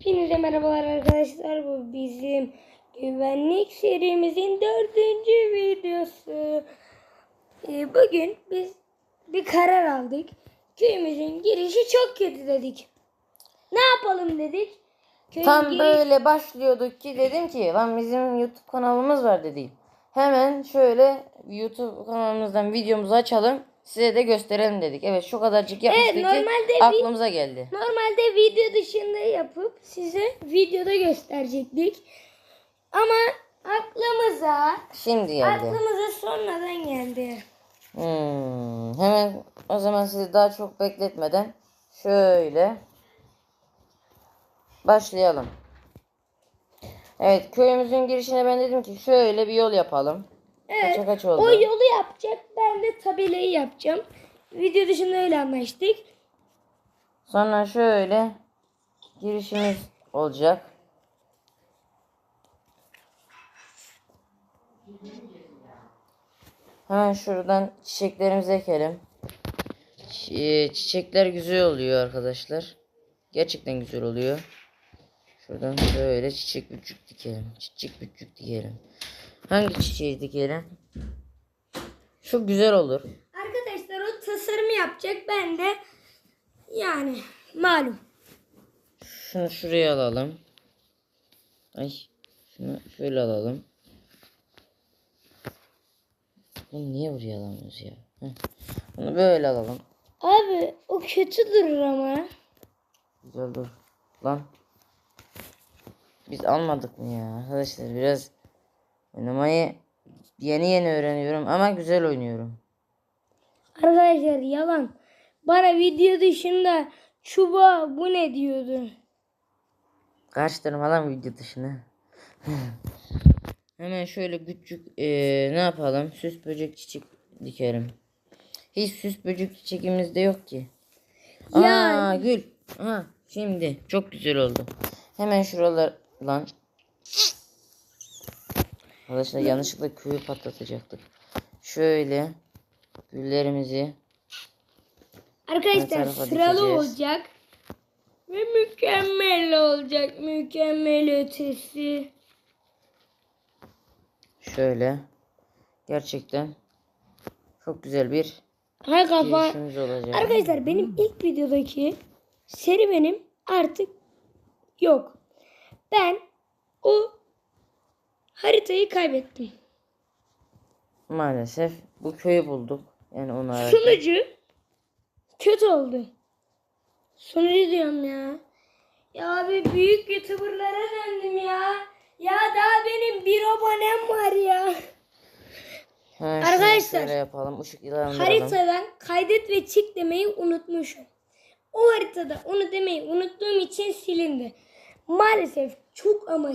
Hepinize merhabalar arkadaşlar. Bu bizim güvenlik serimizin dördüncü videosu. Ee, bugün biz bir karar aldık. Köyümüzün girişi çok kötü dedik. Ne yapalım dedik. Köyün Tam giriş- böyle başlıyorduk ki dedim ki lan bizim YouTube kanalımız var dedim. Hemen şöyle YouTube kanalımızdan videomuzu açalım. Size de gösterelim dedik. Evet şu kadarcık yapmıştık ki normalde bir- aklımıza geldi. Normalde video dışında yapıp size videoda gösterecektik. Ama aklımıza Şimdi geldi. aklımıza sonradan geldi. Hmm, hemen o zaman sizi daha çok bekletmeden şöyle başlayalım. Evet köyümüzün girişine ben dedim ki şöyle bir yol yapalım. Evet. Kaça kaç oldu? O yolu yapacak. Ben de tabelayı yapacağım. Video dışında öyle anlaştık. Sonra şöyle girişimiz olacak. Hemen şuradan çiçeklerimizi ekelim. Çi- Çiçekler güzel oluyor arkadaşlar. Gerçekten güzel oluyor. Şuradan böyle çiçek bücük dikelim. Çiçek bücük dikelim. Hangi çiçeği dikelim? Çok güzel olur. Arkadaşlar o tasarımı yapacak. Ben de yani malum. Şunu şuraya alalım. Ay. Şunu şöyle alalım. Bunu niye buraya alamıyoruz ya? Heh. Bunu böyle alalım. Abi o kötü durur ama. Güzel dur. Lan. Biz almadık mı ya? Arkadaşlar biraz oynamayı yeni yeni öğreniyorum ama güzel oynuyorum. Arkadaşlar yalan. Bana video dışında çubuğa bu ne diyordu. Kaçtırma lan video dışına. Hemen şöyle küçük eee, ne yapalım? Süs böcek çiçek dikelim. Hiç süs böcek çiçeğimiz de yok ki. Aa Yani. gül. Ha şimdi çok güzel oldu. Hemen şuralar lan. Arkadaşlar yanlışlıkla köyü patlatacaktık. Şöyle güllerimizi Arkadaşlar sıralı dikeceğiz? olacak. Ve mükemmel olacak. Mükemmel ötesi. şöyle gerçekten çok güzel bir Hay kafa. olacak. Arkadaşlar benim ilk videodaki serüvenim artık yok. Ben o haritayı kaybettim. Maalesef bu köyü bulduk. Yani onu ararken. Sonucu kötü oldu. Sonucu diyorum ya. Ya abi büyük youtuberlara döndüm ya. Ya daha benim bir abonem var ya. Şunu Arkadaşlar, şöyle yapalım. Işıklandıralım. Haritadan kaydet ve çık demeyi unutmuşum. O haritada onu demeyi unuttuğum için silindi. Maalesef çok ama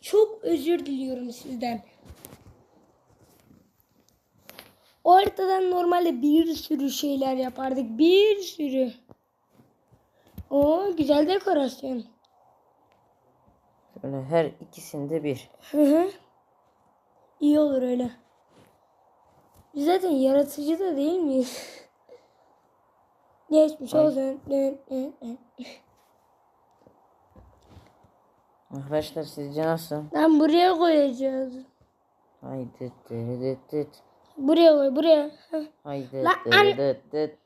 çok özür diliyorum sizden. O haritadan normalde bir sürü şeyler yapardık. Bir sürü. O güzel dekorasyon. Şöyle her ikisinde bir. Hı hı. İyi olur öyle. Biz zaten yaratıcı da değil miyiz? Geçmiş olsun. Arkadaşlar sizce nasıl? Lan buraya koyacağız. Haydi dıt dıt dıt. Buraya koy buraya. Heh. Haydi dıt an- dıt dıt.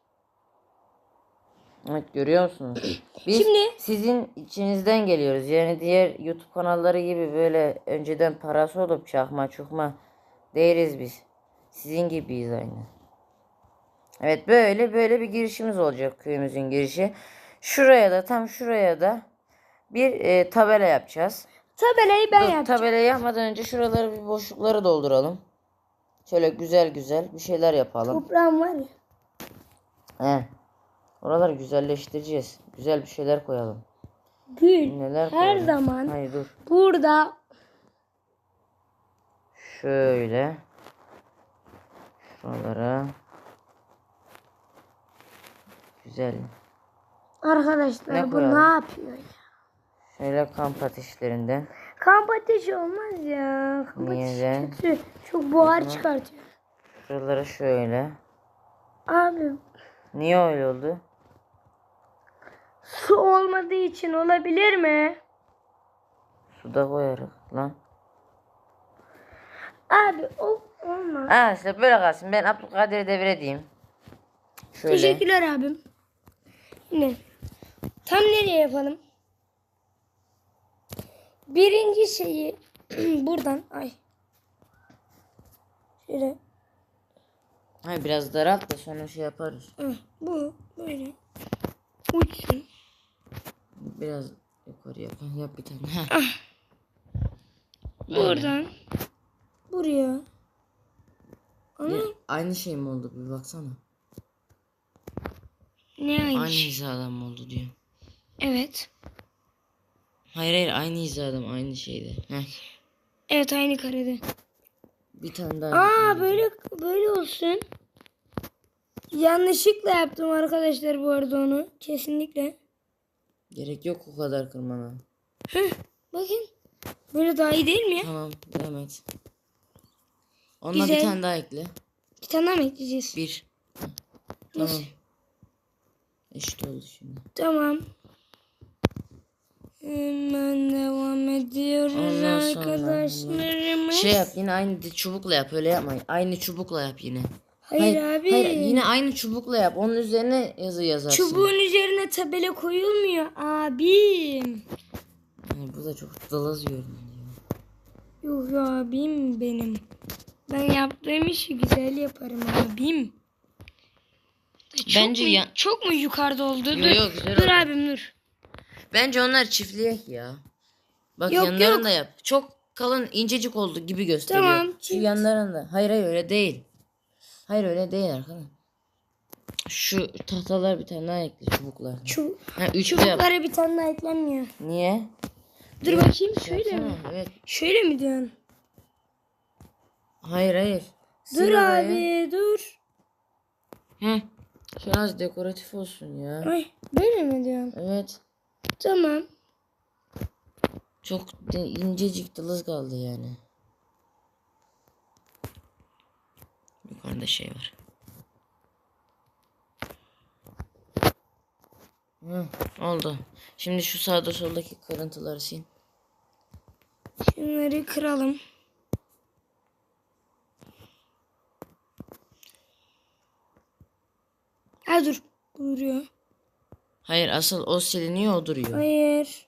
Evet görüyor musunuz? Biz Şimdi- sizin içinizden geliyoruz. Yani diğer YouTube kanalları gibi böyle önceden parası olup çakma çukma değiliz biz. Sizin gibiyiz aynı. Evet böyle böyle bir girişimiz olacak köyümüzün girişi. Şuraya da tam şuraya da bir e, tabela yapacağız. Tabelayı ben Dur, yapacağım. tabelayı yapmadan önce şuraları bir boşlukları dolduralım. Şöyle güzel güzel bir şeyler yapalım. Toprağım var ya. He. Oraları güzelleştireceğiz. Güzel bir şeyler koyalım. Gül Neler her koyalım? zaman Hayır dur. burada Şöyle. Şuralara. Güzel. arkadaşlar Ne bu koyalım? ne yapıyor ya? Şöyle kamp ateşlerinden. Kamp ateşi olmaz ya. Kamp Niye ateşi de? kötü. Çok buhar çıkartıyor. Şuralara şöyle. Abi Niye öyle oldu? su olmadığı için olabilir mi? Suda koyarız lan. Abi o olmaz. Ha işte böyle kalsın. Ben Abdülkadir'i devredeyim. Şöyle. Teşekkürler abim. Yine tam nereye yapalım? Birinci şeyi buradan ay. Şöyle Hayır biraz daralt da sonra şey yaparız. ah, bu böyle uçsun. Biraz yukarı yap. Yap bir tane. Heh. Buradan buraya. Ama aynı şey mi oldu bir baksana. ne aynı? Aynı şey? hizadan mı oldu diyor. Evet. Hayır hayır aynı hizadan aynı şeyde. Heh. Evet aynı karede. Bir tane daha. Aa böyle böyle olsun. Yanlışlıkla yaptım arkadaşlar bu arada onu. Kesinlikle. Gerek yok o kadar kırmana. Heh, bakın. Böyle daha iyi değil mi ya? Tamam devam et. Ondan Güzel. bir tane daha ekle. Bir tane daha mı ekleyeceğiz? Bir. Heh. Nasıl? Tamam. Eşit oldu şimdi. Tamam. Hemen devam ediyoruz Ondan sonra arkadaşlarımız. Şey yap yine aynı çubukla yap öyle yapma. Aynı çubukla yap yine. hayır, abi. Hayır yine aynı çubukla yap. Onun üzerine yazı yazarsın. Çubuğun üzerine tabela koyulmuyor abim. Yani bu da çok dalaz görünüyor. Ya abim benim. Ben yaptığım işi güzel yaparım abim. Çok Bence mu, ya- çok mu yukarıda oldu? Yok, dur, yok, güzel dur oldu. abim dur. Bence onlar çiftliğe ya. Bak Yok, yanlarını yok. yap. Çok kalın incecik oldu gibi gösteriyor. Tamam, Şu çift. yanlarında. Hayır hayır öyle değil. Hayır öyle değil arkadaşlar. Şu tahtalar bir tane daha ekle çubuklar. Çu Ha, yap. çubuklara bir tane daha eklenmiyor. Niye? Dur bakayım şöyle yapsana. mi? Evet. Şöyle mi diyorsun? Hayır hayır. Dur Sil orayı. abi dur. Hı. Şu az dekoratif olsun ya. Ay böyle mi diyorsun? Evet. Tamam. Çok incecik dılız kaldı yani. Yukarıda şey var. Hı, oldu. Şimdi şu sağda soldaki kırıntıları sil. Şunları kıralım. Ha dur. Duruyor. Hayır asıl o siliniyor o duruyor. Hayır.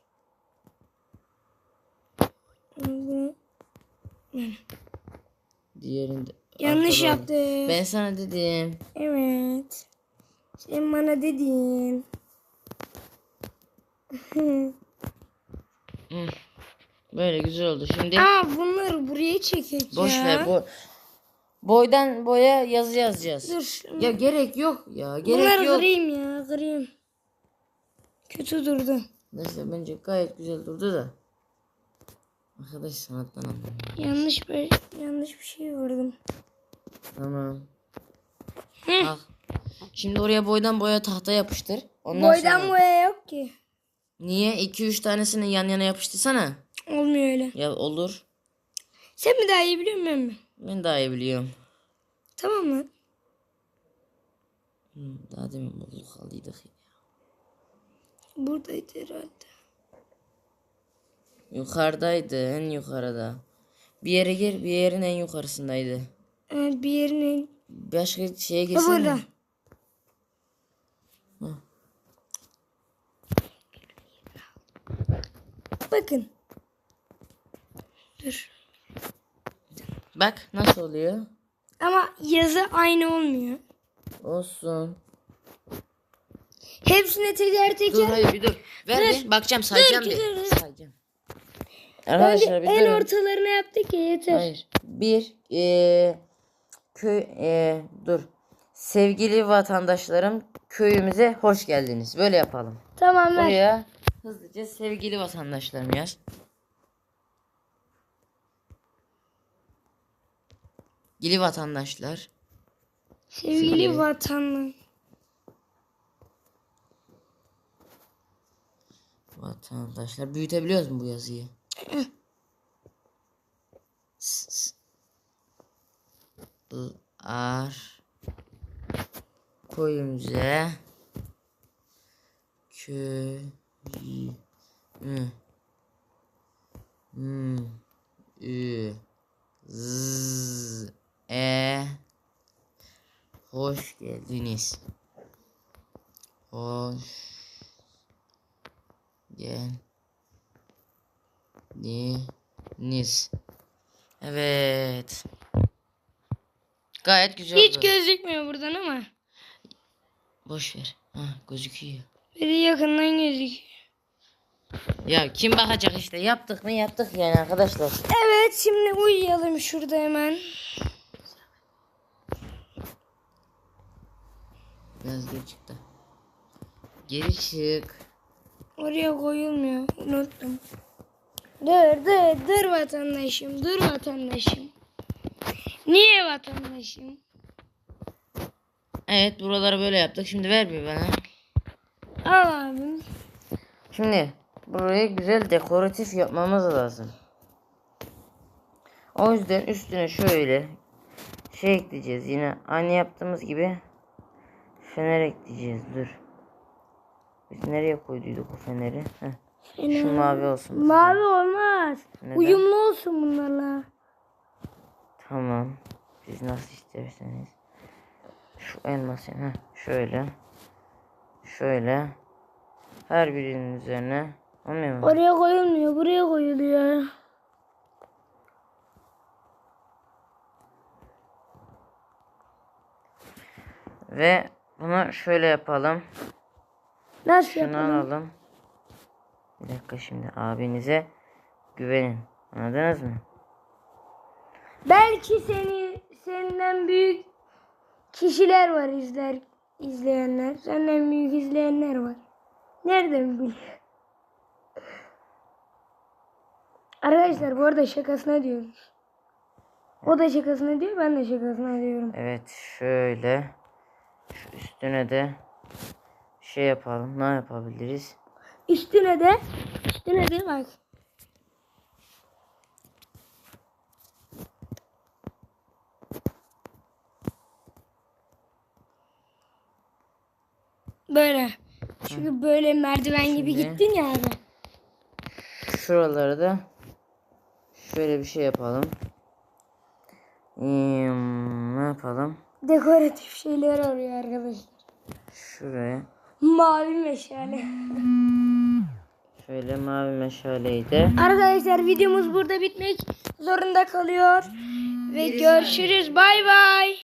Diğerinde. Yanlış arkada oldu. yaptım. Ben sana dedim. Evet. Sen bana dedin. Böyle güzel oldu. Şimdi Aa bunları buraya çekek boş ver. Bu boydan boya yazı yazacağız. Dur. Ya gerek yok ya. Gerek Bunları yok. kırayım ya kırayım. Kötü durdu. Neyse bence gayet güzel durdu da. Arkadaş sanattan anlamıyor. Yanlış bir yanlış bir şey vurdum. Tamam. Al. Şimdi oraya boydan boya tahta yapıştır. Ondan Boydan sonra... boya yok ki. Niye? 2-3 tanesini yan yana yapıştırsana. Olmuyor öyle. Ya olur. Sen mi daha iyi biliyor musun ben mi? Ben daha iyi biliyorum. Tamam mı? Daha demin bulduk aldıydık. ya. Buradaydı herhalde. Yukarıdaydı. En yukarıda. Bir yere gir. Bir yerin en yukarısındaydı. Evet bir yerine. Başka şeye Ha girsene. burada. Bakın. Dur. Bak nasıl oluyor. Ama yazı aynı olmuyor. Olsun. Hepsine teker teker. Dur hayır bir dur. Ver Dur. bir. Bakacağım sayacağım Dur, bir. dur. Sayacağım. Arkadaşlar bir en ortalarına yaptık ya yeter. Hayır. Bir eee köy eee dur. Sevgili vatandaşlarım köyümüze hoş geldiniz. Böyle yapalım. Tamam ver. Buraya hızlıca sevgili vatandaşlarım yaz. Sevgili vatandaşlar. Sevgili Sevgili- vatanım. Vatandaşlar büyütebiliyoruz mu bu yazıyı? Ar koyumuza köyü M Ü Z E Hoş geldiniz. Hoş geldiniz. Evet. Gayet güzel Hiç oldu. gözükmüyor buradan ama. Boş ver. Ha, gözüküyor. Biri yakından gözüküyor. Ya kim bakacak işte yaptık mı yaptık yani arkadaşlar. Evet şimdi uyuyalım şurada hemen. Biraz geri çıktı. Geri çık. Oraya koyulmuyor. Unuttum. Dur dur dur vatandaşım. Dur vatandaşım. Niye vatandaşım? Evet buraları böyle yaptık. Şimdi ver bir bana. Al abim. Şimdi burayı güzel dekoratif yapmamız lazım. O yüzden üstüne şöyle şey ekleyeceğiz. Yine aynı yaptığımız gibi fener ekleyeceğiz. Dur. Biz nereye koyduyduk o feneri? Heh. Şu mavi olsun. bu Mavi olmaz. Neden? Uyumlu olsun bunlarla. Tamam. Siz nasıl isterseniz. Şu elması heh, şöyle. Şöyle. Her birinin üzerine. Olmuyor mu? Oraya koyulmuyor. Buraya koyuluyor. Ve bunu şöyle yapalım. Nasıl Şunu yapalım? alalım. Bir dakika şimdi abinize güvenin. Anladınız mı? Belki seni senden büyük kişiler var izler izleyenler. Senden büyük izleyenler var. Nereden biliyor? Arkadaşlar bu arada şakasına diyoruz. O da şakasına diyor, ben de şakasına diyorum. Evet şöyle. Şu üstüne de şey yapalım. Ne yapabiliriz? Üstüne de, üstüne de bak. Böyle. Çünkü böyle merdiven gibi Şimdi- gittin ya abi. Şuraları da şöyle bir şey yapalım. Hmm, ne yapalım? Dekoratif şeyler arıyor arkadaşlar. Şuraya Mavi meşale. şöyle mavi meşaleyi de Arkadaşlar videomuz burada bitmek zorunda kalıyor. Ve görüşürüz. Bay bay.